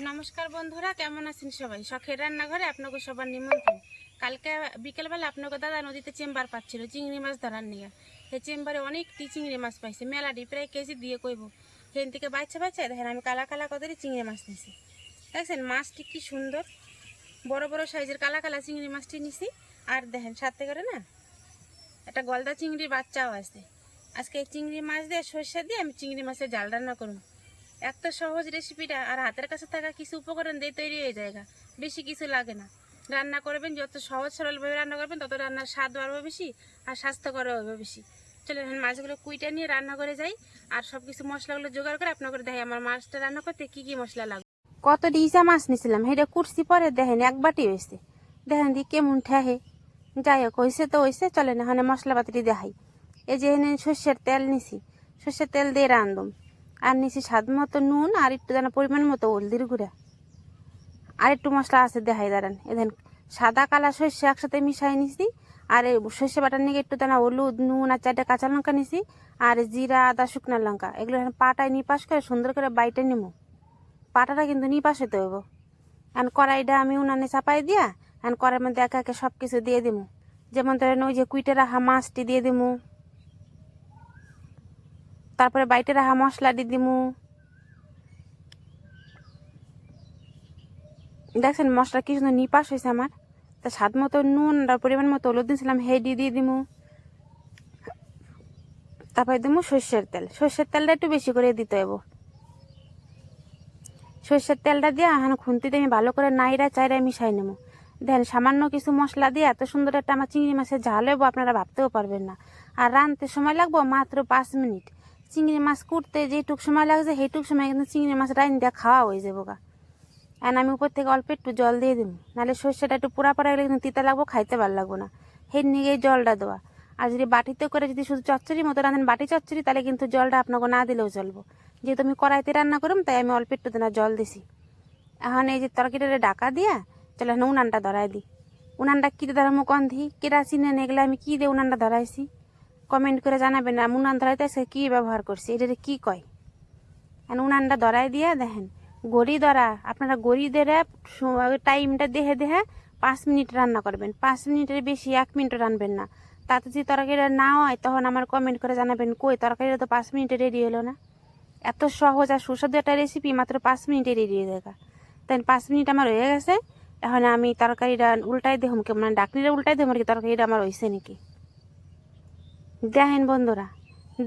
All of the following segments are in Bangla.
নমস্কার বন্ধুরা, কেমন আছেন সবাই? শখের রান্নাঘরে আপনাকে সবার নিমন্ত্রণ। কালকে বিকেলবেলা আপনাকে দাদা নদীতে চেম্বার পাচ্ছিল, চিংড়ি মাছ ধরার নিয়ে। সেই চেম্বারে অনেকটি চিংড়ি মাছ পাইছে, মেলাটি প্রায় কেজি দিয়ে কইব। সেখান থেকে বাচ্চা বাচ্চা, দেখেন আমি কালা কালা কতটি চিংড়ি মাছ নিছি। দেখছেন, মাছটি কি সুন্দর। বড় বড় সাইজের কালা কালা চিংড়ি মাছটি নিছি। আর দেখেন, সাথে করে না একটা গলদা চিংড়ির বাচ্চাও আছে। আজকে চিংড়ি মাছ দিয়ে সর্ষে দিয়ে আমি চিংড়ি মাছের জাল রান্না করুন এত সহজ রেসিপিটা আর হাতের কাছে থাকা কিছু উপকরণ দিয়ে তৈরি হয়ে যায় গা। বেশি কিছু লাগে না। রান্না করবেন, যত সহজ সরলভাবে রান্না করবেন, তত রান্নার স্বাদ বাড়বে বেশি আর স্বাস্থ্যকর হবে বেশি। চলে এখন মাছগুলো কুইটা নিয়ে রান্না করে যাই। আর সব কিছু মশলাগুলো জোগাড় করে আপনার করে দেখে আমার মাছটা রান্না করতে কি কি মশলা লাগবে। কত ডিজা মাছ নিছিলাম সেটা কুরসি পরে দেখেন এক বাটি হয়েছে। দেখেন দি কেমন ঠেহে। যাই হোক, হয়েছে তো হয়েছে চলে না মানে মশলাপাতিটি দেখাই। এই যে এনে সর্ষের তেল নিছি, সর্ষের তেল দিয়ে রান্ধম আর নিছি স্বাদ মতো নুন আর একটু দানা পরিমাণ মতো হলদির গুঁড়া। আর একটু মশলা আছে, দেখাই দাঁড়ান। এদেন সাদা কালা সর্ষে একসাথে মিশাই নিছি, আর এই সর্ষে বাটার নিয়ে একটু দানা হলুদ, নুন আর চারটে কাঁচা লঙ্কা নিছি, আর জিরা, আদা, শুকনো লঙ্কা। এগুলো পাটায় নিপাস করে সুন্দর করে বাইটে নিমু। পাটাটা কিন্তু নিপাস হতে হইব। এখন কড়াইটা আমি উনানে চাপাই দিয়া, এখন কড়াইয়ের মধ্যে একে একে সব কিছু দিয়ে দিমু। যেমন ধরেন ওই যে কুইটে রাখা মাছটি দিয়ে দিমু। তারপরে বাইটে রাখা মশলা দিয়ে দিমু। দেখছেন মশলা কি সুন্দর নিপাস হয়েছে আমার। তা স্বাদ মতো নুন আর পরিমাণ মতো হলুদ দিয়েছিলাম হেডি দিয়ে দিমু। তারপরে দিমু সর্ষের তেল। সর্ষের তেলটা একটু বেশি করে দিতে হইব। সর্ষের তেলটা দিয়ে এখন খুন্তিতে আমি ভালো করে নাইরা চাইরা মিশাই নেব। দেন সামান্য কিছু মশলা দিয়ে এত সুন্দর একটা আমার চিংড়ি মাছের ঝাল হইব, আপনারা ভাবতেও পারবেন না। আর রাঁধতে সময় লাগবো মাত্র পাঁচ মিনিট। চিংড়ি মাছ কুটতে যেটুক সময় লাগছে, সেইটুক সময় কিন্তু চিংড়ি মাছ রাইন দিয়ে খাওয়া হয়ে যাব গা। এখন আমি উপর থেকে অল্প একটু জল দিয়ে দিব। নাহলে সর্ষেটা একটু পুরা পড়া গেলে কিন্তু তিতা লাগবো, খাইতে ভালো লাগবো না। সেই নিয়ে জলটা দেওয়া। আর যদি বাটিতে করে যদি শুধু চচ্চড়ি মতো রাঁধেন বাটি চচ্চড়ি, তাহলে কিন্তু জলটা আপনাকে না দিলেও চলবো। যেহেতু আমি কড়াইতে রান্না করুম, তাই আমি অল্প একটু দিনা জল দিছি। এখন এই যে তরকারিটা ডাকা দিয়া, চলো এখন উনানটা ধরাই দিই। উনানটা কী ধরামো কন্ধি কেরাসিনে এগুলো আমি কী দিয়ে উনানটা ধরাইছি? কমেন্ট করে জানাবেন আমি উনান ধরাইতে আজকে কী ব্যবহার করছি? এটা কী কয়? এখন উনানটা ধরাই দিয়ে দেখেন, গড়ি ধরা, আপনারা গড়ি টাইমটা দেখে দেখে পাঁচ মিনিট রান্না করবেন। পাঁচ মিনিটের বেশি এক মিনিটও রানবেন না। তাতে যদি তরকারিটা না হয়, তখন আমার কমেন্ট করে জানাবেন, কই, তরকারিটা তো পাঁচ মিনিটে রেডি হলো না? এত সহজ আর সুস্বাদু একটা রেসিপি মাত্র পাঁচ মিনিটে রেডি হয়ে যায় তাই পাঁচ মিনিট আমার হয়ে গেছে, এখন আমি তরকারিটা উল্টাই দেখুন মানে ডাকনিটা উল্টাই দেখুন কি, তরকারিটা আমার হয়েছে নাকি। দেখেন বন্ধুরা,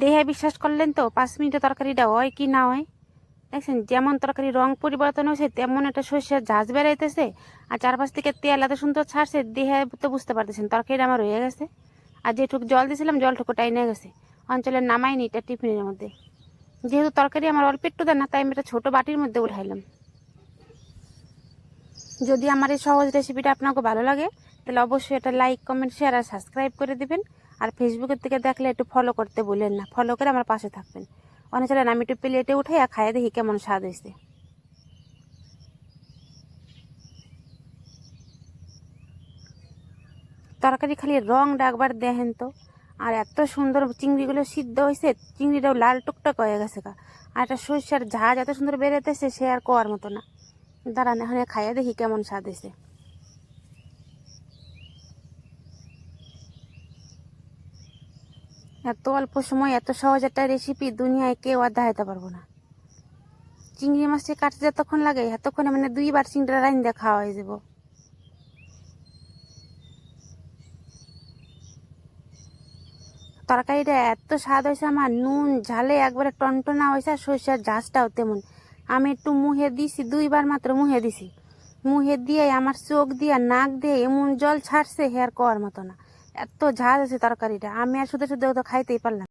দেহে বিশ্বাস করলেন তো, পাঁচ মিনিটে তরকারিটা হয় কি না হয়? দেখছেন, যেমন তরকারি রং পরিবর্তন হয়েছে, তেমন একটা শস্যের ঝাঁজ বেড়াইতেছে আর চারপাশ থেকে তেল এত সুন্দর ছাড়ছে, দেহে তো বুঝতে পারতেছেন, তরকারিটা আমার হয়ে গেছে। আর যেটুক জল দিয়েছিলাম জলটুকু টাইনে গেছে। অঞ্চলে নামাইনি এটা টিফিনের মধ্যে। যেহেতু তরকারি আমার অল্প একটু দেয় না, তাই আমি একটা ছোটো বাটির মধ্যে উঠাইলাম। যদি আমার এই সহজ রেসিপিটা আপনাকে ভালো লাগে, তাহলে অবশ্যই এটা লাইক কমেন্ট শেয়ার আর সাবস্ক্রাইব করে দিবেন। আর ফেসবুকের থেকে দেখলে একটু ফলো করতে বলেন না। ফলো করে আমার পাশে থাকবেন। অনেক চলেন আমি একটু প্লেটে উঠাই আর খাইয়ে দেখি কেমন স্বাদ হয়েছে। তরকারি খালি রংটা ডাকবার দেখেন তো। আর এত সুন্দর চিংড়িগুলো সিদ্ধ হয়েছে, চিংড়িটাও লাল টুকটাক হয়ে গেছে গা। আর একটা সর্ষের ঝাঁজ এত সুন্দর বেরোতেছে সে আর কোয়ার মতো না। দাঁড়ান, এখানে খাইয়ে দেখি কেমন স্বাদ হয়েছে। এত অল্প সময় এত সহজ একটা রেসিপি দুনিয়ায় কেউ আর দেখাতে পারব না। চিংড়ি মাছটি কাটতে যতক্ষণ লাগে, এতক্ষণে মানে দুইবার চিংড়িটা রাইন খাওয়া হয়ে যাব। তরকারিটা এত স্বাদ হয়েছে আমার, নুন, ঝালে একবারে টনটনা হয়েছে আর সর্ষের ঝাঁজটাও তেমন। আমি একটু মুহে দিছি, দুইবার মাত্র মুহে দিছি। মুহে দিয়ে আমার চোখ দিয়ে, নাক দিয়ে এমন জল ছাড়ছে, হেয়ার কর মতো না। এত ঝাঁজ আছে তরকারিটা। আমি আর শুধু শুধু তো খাইতেই পারলাম